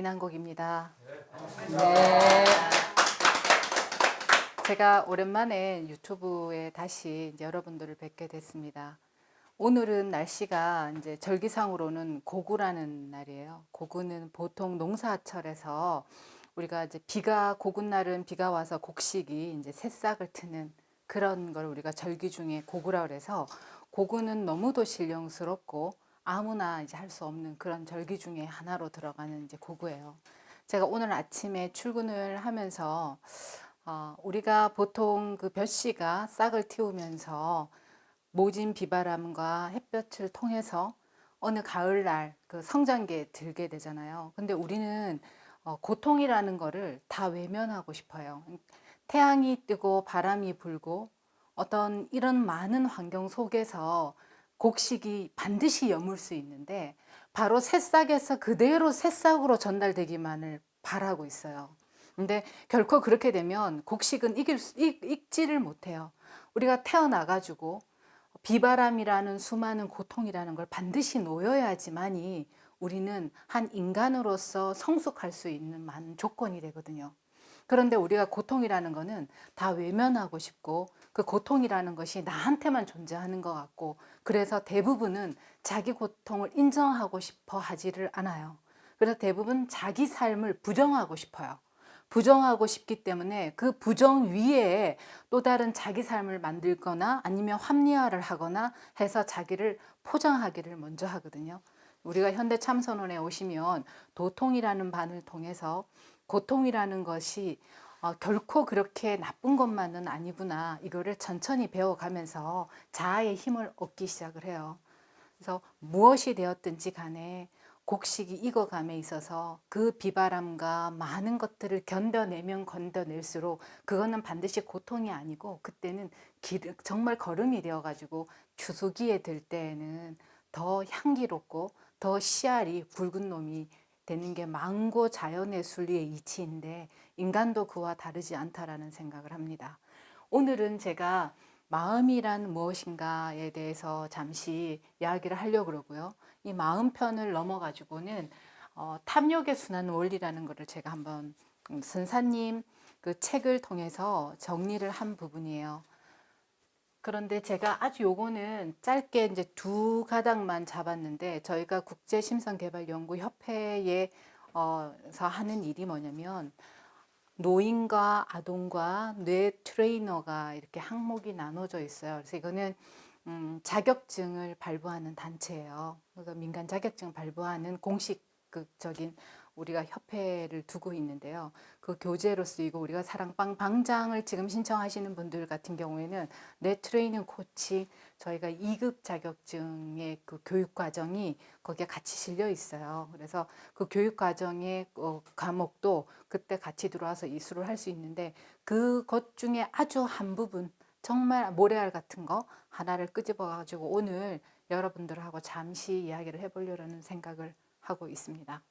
이난곡입니다. 네. 제가 오랜만에 유튜브에 다시 여러분들을 뵙게 됐습니다. 오늘은 날씨가 이제 절기상으로는 고구라는 날이에요. 고구는 보통 농사철에서 우리가 이제 비가 고군 날은 비가 와서 곡식이 이제 새싹을 트는 그런 걸 우리가 절기 중에 고구라 그래서 고구는 너무도 신령스럽고 아무나 이제 할 수 없는 그런 절기 중에 하나로 들어가는 이제 고구예요. 제가 오늘 아침에 출근을 하면서 어, 우리가 보통 그 볕씨가 싹을 틔우면서 모진 비바람과 햇볕을 통해서 어느 가을날 그 성장기에 들게 되잖아요. 근데 우리는 어, 고통이라는 거를 다 외면하고 싶어요. 태양이 뜨고 바람이 불고 어떤 이런 많은 환경 속에서 곡식이 반드시 여물 수 있는데 바로 새싹에서 그대로 새싹으로 전달되기만을 바라고 있어요. 근데 결코 그렇게 되면 곡식은 이길 수, 익, 익지를 못해요. 우리가 태어나가지고 비바람이라는 수많은 고통이라는 걸 반드시 놓여야지만이 우리는 한 인간으로서 성숙할 수 있는 많은 조건이 되거든요. 그런데 우리가 고통이라는 거는 다 외면하고 싶고 그 고통이라는 것이 나한테만 존재하는 것 같고 그래서 대부분은 자기 고통을 인정하고 싶어 하지를 않아요. 그래서 대부분 자기 삶을 부정하고 싶어요. 부정하고 싶기 때문에 그 부정 위에 또 다른 자기 삶을 만들거나 아니면 합리화를 하거나 해서 자기를 포장하기를 먼저 하거든요. 우리가 현대 참선원에 오시면 도통이라는 반을 통해서 고통이라는 것이 어, 결코 그렇게 나쁜 것만은 아니구나. 이거를 천천히 배워가면서 자아의 힘을 얻기 시작을 해요. 그래서 무엇이 되었든지 간에 곡식이 익어감에 있어서 그 비바람과 많은 것들을 견뎌내면 견뎌낼수록 그거는 반드시 고통이 아니고 그때는 길, 정말 걸음이 되어가지고 주수기에 들 때에는 더 향기롭고 더 씨알이 붉은 놈이 되는 게 망고 자연의 순리의 이치인데 인간도 그와 다르지 않다라는 생각을 합니다. 오늘은 제가 마음이란 무엇인가에 대해서 잠시 이야기를 하려고 그러고요. 이 마음 편을 넘어가지고는 어, 탐욕의 순환 원리라는 것을 제가 한번 음, 선사님 그 책을 통해서 정리를 한 부분이에요. 그런데 제가 아주 요거는 짧게 이제 두 가닥만 잡았는데 저희가 국제심성개발연구협회에서 하는 일이 뭐냐면 노인과 아동과 뇌 트레이너가 이렇게 항목이 나눠져 있어요. 그래서 이거는 음, 자격증을 발부하는 단체예요. 그래서 민간 자격증 발부하는 공식적인 우리가 협회를 두고 있는데요. 그 교재로 쓰이고 우리가 사랑방 방장을 지금 신청하시는 분들 같은 경우에는 내 트레이닝 코치 저희가 2급 자격증의 그 교육 과정이 거기에 같이 실려 있어요. 그래서 그 교육 과정의 어, 과목도 그때 같이 들어와서 이수를 할 수 있는데 그것 중에 아주 한 부분 정말 모래알 같은 거 하나를 끄집어 가지고 오늘 여러분들하고 잠시 이야기를 해보려는 생각을 하고 있습니다.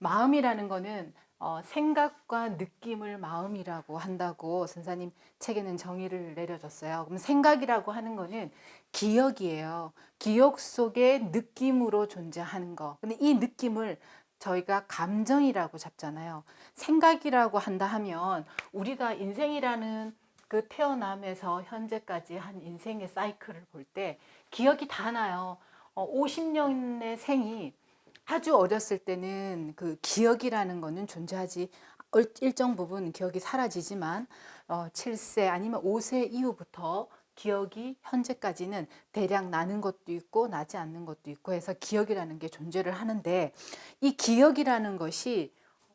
마음이라는 거는 어, 생각과 느낌을 마음이라고 한다고 선사님 책에는 정의를 내려줬어요. 그럼 생각이라고 하는 거는 기억이에요. 기억 속에 느낌으로 존재하는 거. 근데 이 느낌을 저희가 감정이라고 잡잖아요. 생각이라고 한다 하면 우리가 인생이라는 그 태어남에서 현재까지 한 인생의 사이클을 볼 때 기억이 다 나요. 어, 50년의 생이 아주 어렸을 때는 그 기억이라는 거는 존재하지 일정 부분 기억이 사라지지만 어, 7세 아니면 5세 이후부터 기억이 현재까지는 대략 나는 것도 있고 나지 않는 것도 있고 해서 기억이라는 게 존재를 하는데 이 기억이라는 것이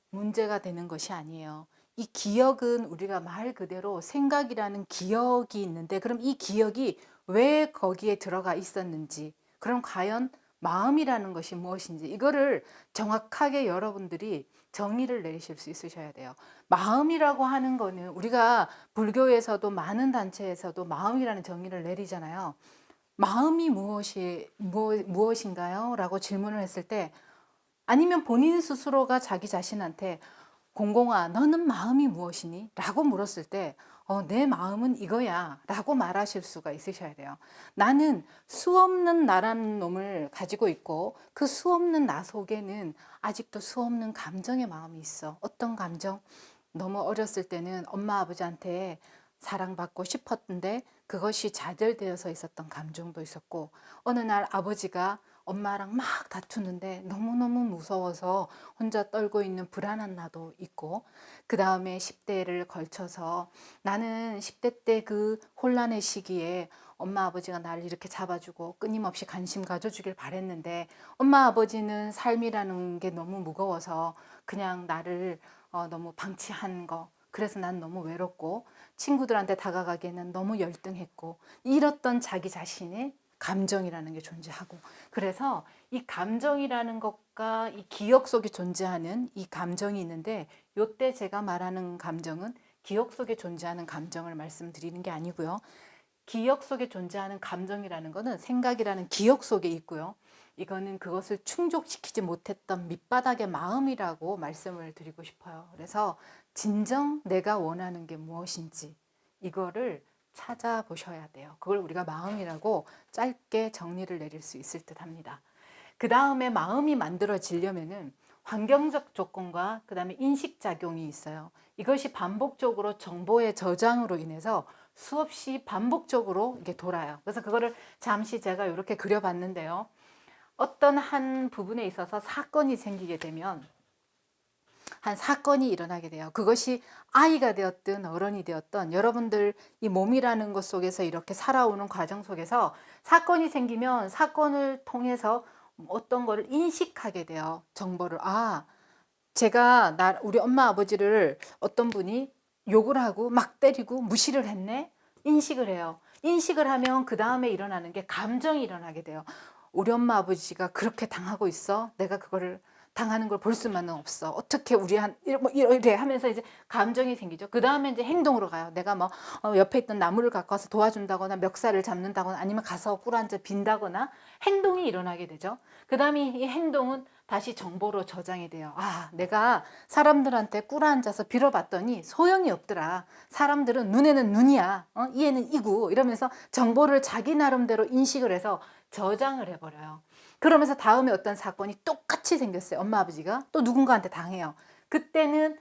문제가 되는 것이 아니에요. 이 기억은 우리가 말 그대로 생각이라는 기억이 있는데 그럼 이 기억이 왜 거기에 들어가 있었는지 그럼 과연 마음이라는 것이 무엇인지 이거를 정확하게 여러분들이 정의를 내리실 수 있으셔야 돼요. 마음이라고 하는 거는 우리가 불교에서도 많은 단체에서도 마음이라는 정의를 내리잖아요. 마음이 무엇이 무엇, 무엇인가요? 라고 질문을 했을 때 아니면 본인 스스로가 자기 자신한테 공공아, 너는 마음이 무엇이니? 라고 물었을 때, 어, 내 마음은 이거야. 라고 말하실 수가 있으셔야 돼요. 나는 수 없는 나라는 놈을 가지고 있고, 그 수 없는 나 속에는 아직도 수 없는 감정의 마음이 있어. 어떤 감정? 너무 어렸을 때는 엄마 아버지한테 사랑받고 싶었는데 그것이 좌절되어서 있었던 감정도 있었고 어느 날 아버지가 엄마랑 막 다투는데 너무너무 무서워서 혼자 떨고 있는 불안한 나도 있고 그 다음에 10대를 걸쳐서 나는 10대 때 그 혼란의 시기에 엄마 아버지가 나를 이렇게 잡아주고 끊임없이 관심 가져주길 바랬는데 엄마 아버지는 삶이라는 게 너무 무거워서 그냥 나를 어, 너무 방치한 거. 그래서 난 너무 외롭고 친구들한테 다가가기에는 너무 열등했고 이렇던 자기 자신의 감정이라는 게 존재하고 그래서 이 감정이라는 것과 이 기억 속에 존재하는 이 감정이 있는데 요때 제가 말하는 감정은 기억 속에 존재하는 감정을 말씀드리는 게 아니고요. 기억 속에 존재하는 감정이라는 거는 생각이라는 기억 속에 있고요. 이거는 그것을 충족시키지 못했던 밑바닥의 마음이라고 말씀을 드리고 싶어요. 그래서 진정 내가 원하는 게 무엇인지 이거를 찾아보셔야 돼요. 그걸 우리가 마음이라고 짧게 정리를 내릴 수 있을 듯 합니다. 그 다음에 마음이 만들어지려면은 환경적 조건과 그 다음에 인식작용이 있어요. 이것이 반복적으로 정보의 저장으로 인해서 수없이 반복적으로 이게 돌아요. 그래서 그거를 잠시 제가 이렇게 그려봤는데요. 어떤 한 부분에 있어서 사건이 생기게 되면 한 사건이 일어나게 돼요. 그것이 아이가 되었든 어른이 되었든 여러분들 이 몸이라는 것 속에서 이렇게 살아오는 과정 속에서 사건이 생기면 사건을 통해서 어떤 거를 인식하게 돼요. 정보를. 아, 제가 나, 우리 엄마 아버지를 어떤 분이 욕을 하고 막 때리고 무시를 했네? 인식을 해요. 인식을 하면 그 다음에 일어나는 게 감정이 일어나게 돼요. 우리 엄마 아버지가 그렇게 당하고 있어. 내가 그거를 당하는 걸 볼 수만은 없어. 어떻게 우리 한, 뭐 이래 하면서 이제 감정이 생기죠. 그 다음에 이제 행동으로 가요. 내가 뭐 어, 옆에 있던 나무를 갖고 와서 도와준다거나 멱살을 잡는다거나 아니면 가서 꿀한잔 빈다거나 행동이 일어나게 되죠. 그 다음에 이 행동은 다시 정보로 저장이 돼요. 아, 내가 사람들한테 꿀 앉아서 빌어봤더니 소용이 없더라. 사람들은 눈에는 눈이야. 어? 이에는 이고. 이러면서 정보를 자기 나름대로 인식을 해서 저장을 해버려요. 그러면서 다음에 어떤 사건이 똑같이 생겼어요. 엄마 아버지가 또 누군가한테 당해요. 그때는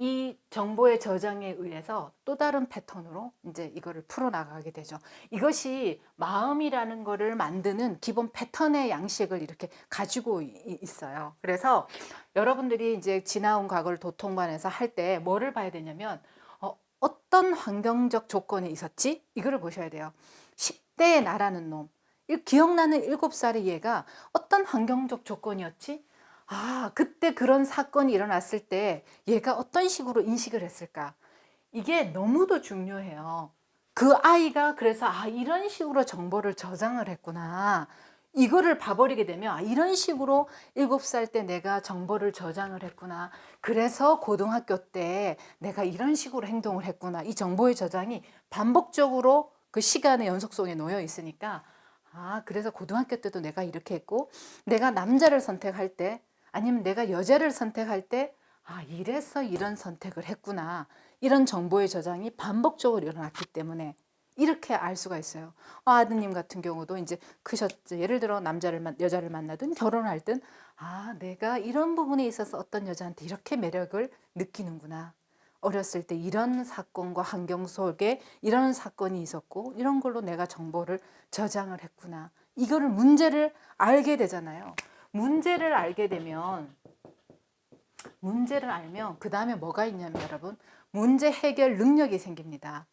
이 정보의 저장에 의해서 또 다른 패턴으로 이제 이거를 풀어나가게 되죠. 이것이 마음이라는 거를 만드는 기본 패턴의 양식을 이렇게 가지고 이- 있어요. 그래서 여러분들이 이제 지나온 과거를 도통반에서 할 때 뭐를 봐야 되냐면 어, 어떤 환경적 조건이 있었지? 이거를 보셔야 돼요. 10대의 나라는 놈. 이 기억나는 7살의 얘가 어떤 환경적 조건이었지? 아, 그때 그런 사건이 일어났을 때 얘가 어떤 식으로 인식을 했을까? 이게 너무도 중요해요. 그 아이가 그래서 아, 이런 식으로 정보를 저장을 했구나. 이거를 봐버리게 되면 아, 이런 식으로 7살 때 내가 정보를 저장을 했구나. 그래서 고등학교 때 내가 이런 식으로 행동을 했구나. 이 정보의 저장이 반복적으로 그 시간의 연속 속에 놓여 있으니까 아, 그래서 고등학교 때도 내가 이렇게 했고 내가 남자를 선택할 때 아니면 내가 여자를 선택할 때 아, 이래서 이런 선택을 했구나. 이런 정보의 저장이 반복적으로 일어났기 때문에 이렇게 알 수가 있어요. 아, 아드님 같은 경우도 이제 크셨죠. 예를 들어 남자를 만, 여자를 만나든 결혼할 땐 아, 내가 이런 부분에 있어서 어떤 여자한테 이렇게 매력을 느끼는구나. 어렸을 때 이런 사건과 환경 속에 이런 사건이 있었고 이런 걸로 내가 정보를 저장을 했구나. 이거를 문제를 알게 되잖아요. 문제를 알게 되면 문제를 알면 그 다음에 뭐가 있냐면 여러분 문제 해결 능력이 생깁니다.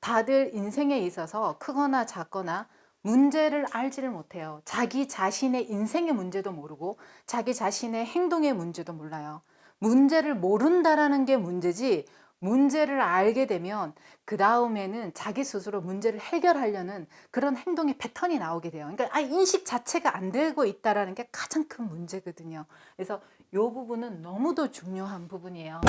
다들 인생에 있어서 크거나 작거나 문제를 알지를 못해요. 자기 자신의 인생의 문제도 모르고 자기 자신의 행동의 문제도 몰라요. 문제를 모른다라는 게 문제지 문제를 알게 되면 그 다음에는 자기 스스로 문제를 해결하려는 그런 행동의 패턴이 나오게 돼요. 그러니까 아, 인식 자체가 안 되고 있다라는 게 가장 큰 문제거든요. 그래서 이 부분은 너무도 중요한 부분이에요.